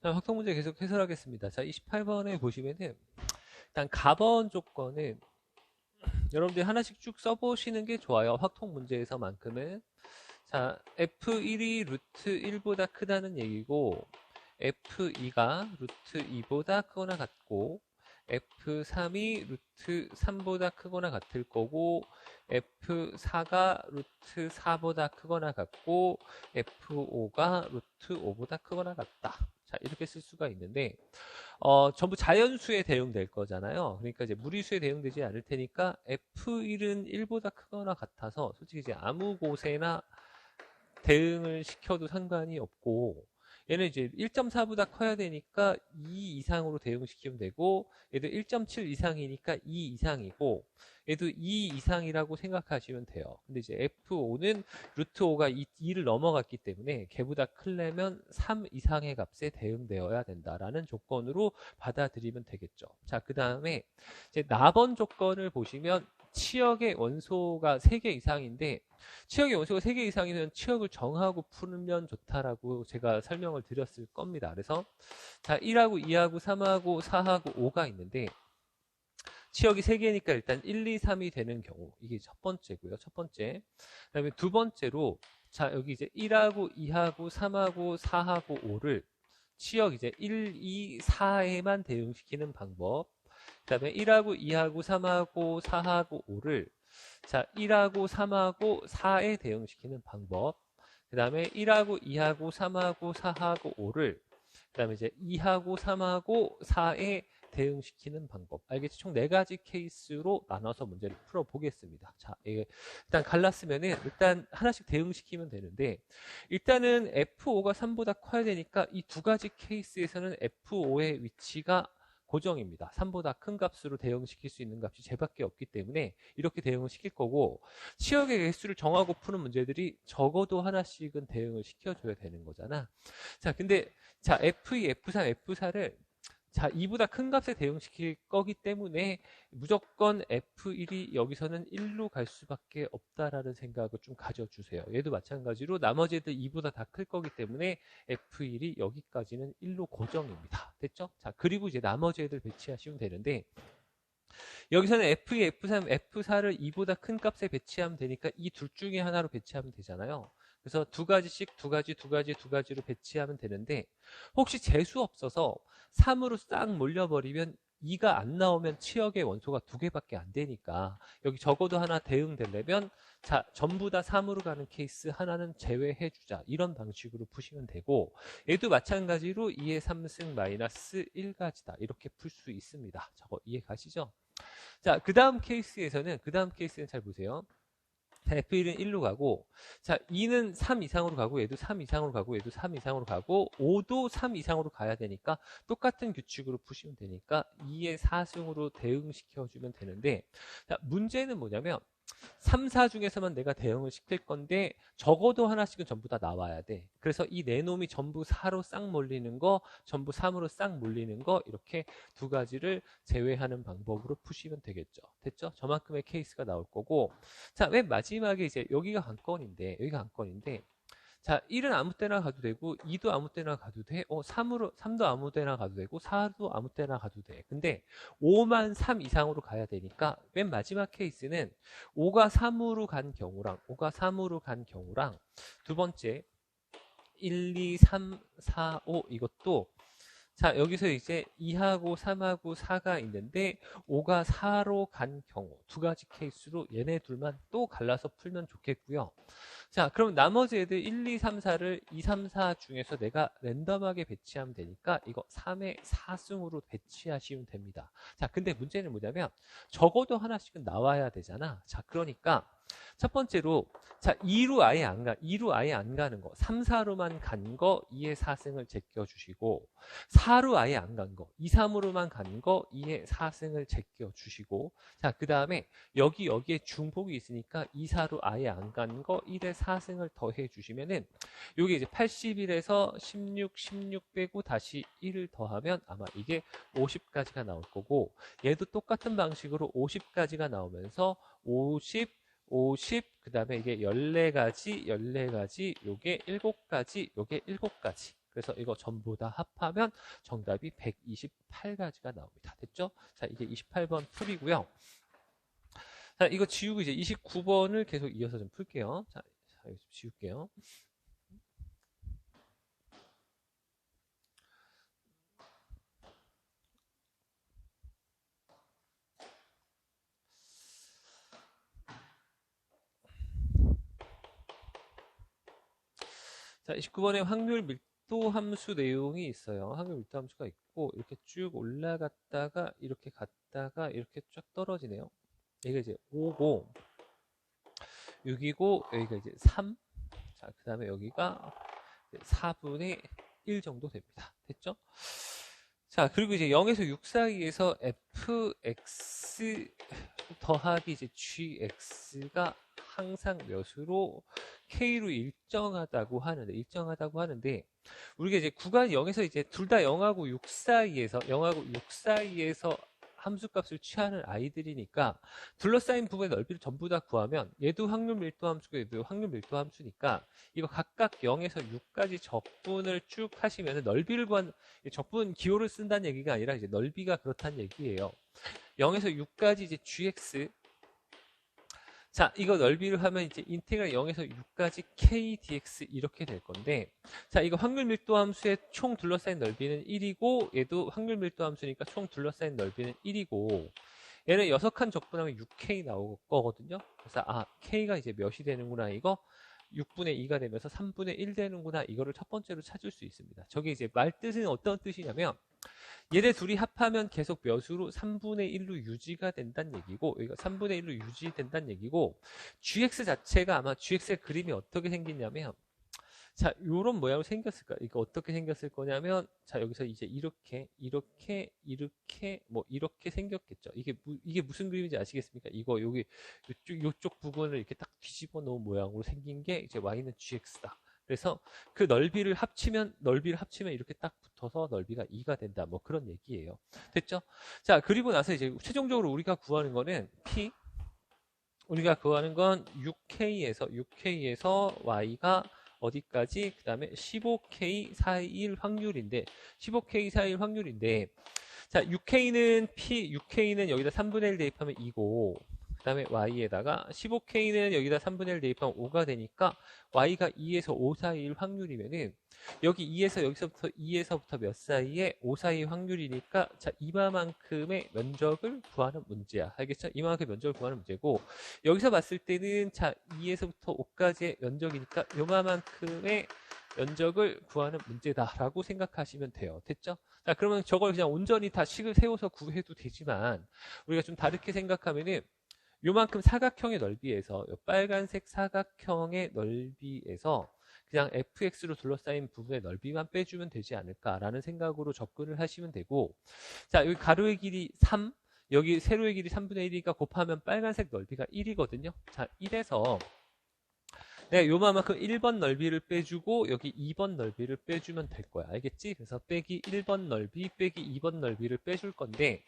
자, 확통 문제 계속 해설하겠습니다. 자, 28번에 보시면은 일단 가번 조건은 여러분들이 하나씩 쭉 써보시는 게 좋아요. 확통 문제에서만큼은. 자, F1이 루트 1보다 크다는 얘기고 F2가 루트 2보다 크거나 같고 F3이 루트 3보다 크거나 같을 거고 F4가 루트 4보다 크거나 같고 F5가 루트 5보다 크거나 같다. 자, 이렇게 쓸 수가 있는데 어, 전부 자연수에 대응될 거잖아요. 그러니까 이제 무리수에 대응되지 않을 테니까 F1은 1보다 크거나 같아서 솔직히 이제 아무 곳에나 대응을 시켜도 상관이 없고 얘는 이제 1.4보다 커야 되니까 2 이상으로 대응시키면 되고 얘도 1.7 이상이니까 2 이상이고 얘도 2 이상이라고 생각하시면 돼요. 근데 이제 F5는 루트 5가 2, 를 넘어갔기 때문에 걔보다 크려면 3 이상의 값에 대응되어야 된다라는 조건으로 받아들이면 되겠죠. 자, 그 다음에 이제 나번 조건을 보시면 치역의 원소가 3개 이상인데 치역의 원소가 3개 이상이면 치역을 정하고 풀면 좋다라고 제가 설명을 드렸을 겁니다. 그래서 자 1하고 2하고 3하고 4하고 5가 있는데 치역이 3개니까 일단 1, 2, 3이 되는 경우 이게 첫 번째고요. 첫 번째. 그 다음에 두 번째로 자 여기 이제 1하고 2하고 3하고 4하고 5를 치역 이제 1, 2, 4에만 대응시키는 방법 그 다음에 1하고 2하고 3하고 4하고 5를 자 1하고 3하고 4에 대응시키는 방법 그 다음에 1하고 2하고 3하고 4하고 5를 그 다음에 이제 2하고 3하고 4에 대응시키는 방법. 알겠지? 총 네 가지 케이스로 나눠서 문제를 풀어보겠습니다. 자, 일단 갈랐으면 은 일단 하나씩 대응시키면 되는데 일단은 F5가 3보다 커야 되니까 이 두 가지 케이스에서는 F5의 위치가 고정입니다. 3보다 큰 값으로 대응시킬 수 있는 값이 제밖에 없기 때문에 이렇게 대응을 시킬 거고 치역의 개수를 정하고 푸는 문제들이 적어도 하나씩은 대응을 시켜줘야 되는 거잖아. 자, 근데 자 F2, F3, F4를 자, 2보다 큰 값에 대응시킬 거기 때문에 무조건 F1이 여기서는 1로 갈 수밖에 없다라는 생각을 좀 가져주세요. 얘도 마찬가지로 나머지 애들 2보다 다 클 거기 때문에 F1이 여기까지는 1로 고정입니다. 됐죠? 자, 그리고 이제 나머지 애들 배치하시면 되는데 여기서는 F2, F3, F4를 2보다 큰 값에 배치하면 되니까 이 둘 중에 하나로 배치하면 되잖아요. 그래서 두 가지씩 두 가지 두 가지 두 가지로 배치하면 되는데 혹시 재수 없어서 3으로 싹 몰려버리면 2가 안 나오면 치역의 원소가 두 개밖에 안 되니까 여기 적어도 하나 대응되려면 자 전부 다 3으로 가는 케이스 하나는 제외해 주자. 이런 방식으로 푸시면 되고 얘도 마찬가지로 2의 3승 마이너스 1가지다. 이렇게 풀 수 있습니다. 저거 이해 가시죠? 자 그 다음 케이스에서는 그 다음 케이스는 잘 보세요 자, F1은 1로 가고, 자, 2는 3 이상으로 가고, 얘도 3 이상으로 가고, 얘도 3 이상으로 가고, 5도 3 이상으로 가야 되니까, 똑같은 규칙으로 푸시면 되니까, 2의 4승으로 대응시켜주면 되는데, 자, 문제는 뭐냐면, 3, 4 중에서만 내가 대응을 시킬 건데 적어도 하나씩은 전부 다 나와야 돼. 그래서 이 네 놈이 전부 4로 싹 몰리는 거, 전부 3으로 싹 몰리는 거 이렇게 두 가지를 제외하는 방법으로 푸시면 되겠죠. 됐죠? 저만큼의 케이스가 나올 거고 자, 맨 마지막에 이제 여기가 관건인데 여기가 관건인데 자, 1은 아무 때나 가도 되고 2도 아무 때나 가도 돼. 어, 3으로 3도 아무 때나 가도 되고 4도 아무 때나 가도 돼. 근데 5만 3 이상으로 가야 되니까 맨 마지막 케이스는 5가 3으로 간 경우랑 5가 3으로 간 경우랑 두 번째 1, 2, 3, 4, 5 이것도 자, 여기서 이제 2하고 3하고 4가 있는데 5가 4로 간 경우 두 가지 케이스로 얘네 둘만 또 갈라서 풀면 좋겠고요. 자, 그럼 나머지 애들 1, 2, 3, 4를 2, 3, 4 중에서 내가 랜덤하게 배치하면 되니까 이거 3의 4승으로 배치하시면 됩니다. 자, 근데 문제는 뭐냐면 적어도 하나씩은 나와야 되잖아. 자, 그러니까 첫 번째로 자 2로 아예 안 가, 2로 아예 안 가는 거, 3, 4로만 간 거 2의 4승을 제껴주시고 4로 아예 안 간 거, 2, 3으로만 간 거 2의 4승을 제껴주시고 자 그 다음에 여기 여기에 중복이 있으니까 2, 4로 아예 안 간 거 1의 4승을 더해 주시면은 요게 이제 81에서 16, 16 빼고 다시 1을 더하면 아마 이게 50까지가 나올 거고 얘도 똑같은 방식으로 50까지가 나오면서 50 50, 그 다음에 이게 14가지, 14가지, 요게 7가지, 요게 7가지. 그래서 이거 전부 다 합하면 정답이 128가지가 나옵니다. 됐죠? 자, 이게 28번 풀이고요. 자, 이거 지우고 이제 29번을 계속 이어서 좀 풀게요. 자, 자 지울게요. 자, 29번에 확률 밀도 함수 내용이 있어요. 확률 밀도 함수가 있고 이렇게 쭉 올라갔다가 이렇게 갔다가 이렇게 쫙 떨어지네요. 여기가 이제 5고 6이고 여기가 이제 3. 자, 그다음에 여기가 4분의 1 정도 됩니다. 됐죠? 자, 그리고 이제 0에서 6 사이에서 fx 더하기 이제 gx가 항상 몇으로 k로 일정하다고 하는데 일정하다고 하는데 우리가 이제 구간 0에서 이제 둘 다 0하고 6 사이에서 0하고 6 사이에서 함수값을 취하는 아이들이니까 둘러싸인 부분의 넓이를 전부 다 구하면 얘도 확률 밀도 함수고 얘도 확률 밀도 함수니까 이거 각각 0에서 6까지 적분을 쭉 하시면 넓이를 구한 적분 기호를 쓴다는 얘기가 아니라 이제 넓이가 그렇다는 얘기예요. 0에서 6까지 이제 gx 자, 이거 넓이를 하면 이제 인테그랄 0에서 6까지 k dx 이렇게 될 건데 자, 이거 확률 밀도 함수의 총 둘러싸인 넓이는 1이고 얘도 확률 밀도 함수니까 총 둘러싸인 넓이는 1이고 얘는 6칸 적분하면 6k 나올 거거든요. 그래서 아, k가 이제 몇이 되는구나 이거 6분의 2가 되면서 3분의 1 되는구나 이거를 첫 번째로 찾을 수 있습니다. 저게 이제 말 뜻은 어떤 뜻이냐면 얘네 둘이 합하면 계속 몇으로? 3분의 1로 유지가 된다는 얘기고 여기가 3분의 1로 유지된다는 얘기고 gx 자체가 아마 gx의 그림이 어떻게 생겼냐면 자 요런 모양으로 생겼을까 이거 어떻게 생겼을 거냐면 자 여기서 이제 이렇게 이렇게 이렇게 뭐 이렇게 생겼겠죠. 이게 무, 이게 무슨 그림인지 아시겠습니까? 이거 여기 요쪽 요쪽 부분을 이렇게 딱 뒤집어 놓은 모양으로 생긴 게 이제 y는 gx다 그래서 그 넓이를 합치면 넓이를 합치면 이렇게 딱 붙어서 넓이가 2가 된다. 뭐 그런 얘기예요. 됐죠? 자, 그리고 나서 이제 최종적으로 우리가 구하는 거는 p 우리가 구하는 건 6k에서 6k에서 y가 어디까지 그다음에 15k 4일 확률인데 15k 4일 확률인데 자, 6k는 p 6k는 여기다 3분의 1 대입하면 2고 그 다음에 y에다가 15k는 여기다 3분의 1 대입하면 5가 되니까 y가 2에서 5 사이일 확률이면은 여기 2에서 여기서부터 2에서부터 몇 사이에 5 사이 확률이니까 자 이마만큼의 면적을 구하는 문제야 알겠죠? 이만큼 면적을 구하는 문제고 여기서 봤을 때는 자 2에서부터 5까지의 면적이니까 요만큼의 면적을 구하는 문제다라고 생각하시면 돼요. 됐죠? 자, 그러면 저걸 그냥 온전히 다 식을 세워서 구해도 되지만 우리가 좀 다르게 생각하면은 요만큼 사각형의 넓이에서 빨간색 사각형의 넓이에서 그냥 fx로 둘러싸인 부분의 넓이만 빼주면 되지 않을까라는 생각으로 접근을 하시면 되고 자 여기 가로의 길이 3 여기 세로의 길이 3분의 1이니까 곱하면 빨간색 넓이가 1이거든요 자 1에서 내가 요만큼 1번 넓이를 빼주고 여기 2번 넓이를 빼주면 될 거야 알겠지? 그래서 빼기 1번 넓이 빼기 2번 넓이를 빼줄 건데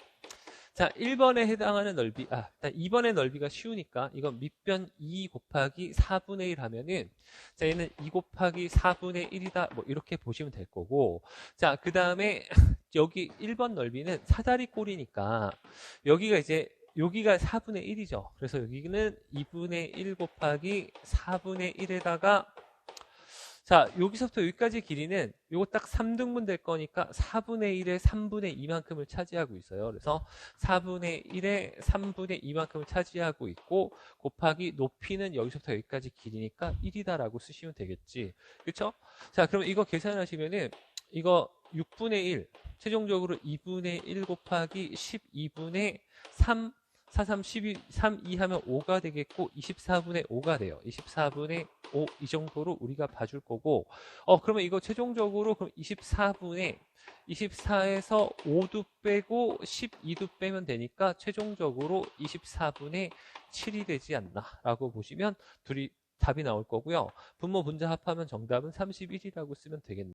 자, 1번에 해당하는 넓이, 아, 일단 2번의 넓이가 쉬우니까 이건 밑변 2 곱하기 4분의 1 하면은 자, 얘는 2 곱하기 4분의 1이다. 뭐 이렇게 보시면 될 거고. 자, 그 다음에 여기 1번 넓이는 사다리 꼴이니까 여기가 이제 여기가 4분의 1이죠. 그래서 여기는 2분의 1 곱하기 4분의 1에다가 자, 여기서부터 여기까지 길이는 요거 딱 3등분 될 거니까 4분의 1에 3분의 2만큼을 차지하고 있어요. 그래서 4분의 1에 3분의 2만큼을 차지하고 있고 곱하기 높이는 여기서부터 여기까지 길이니까 1이다라고 쓰시면 되겠지. 그렇죠? 자, 그럼 이거 계산하시면은 이거 6분의 1 최종적으로 2분의 1 곱하기 12분의 3 4, 3, 12, 3, 2 하면 5가 되겠고 24분의 5가 돼요. 24분의 5 이 정도로 우리가 봐줄 거고 어 그러면 이거 최종적으로 그럼 24분의 24에서 5도 빼고 12도 빼면 되니까 최종적으로 24분의 7이 되지 않나 라고 보시면 둘이 답이 나올 거고요. 분모 분자 합하면 정답은 31이라고 쓰면 되겠네요.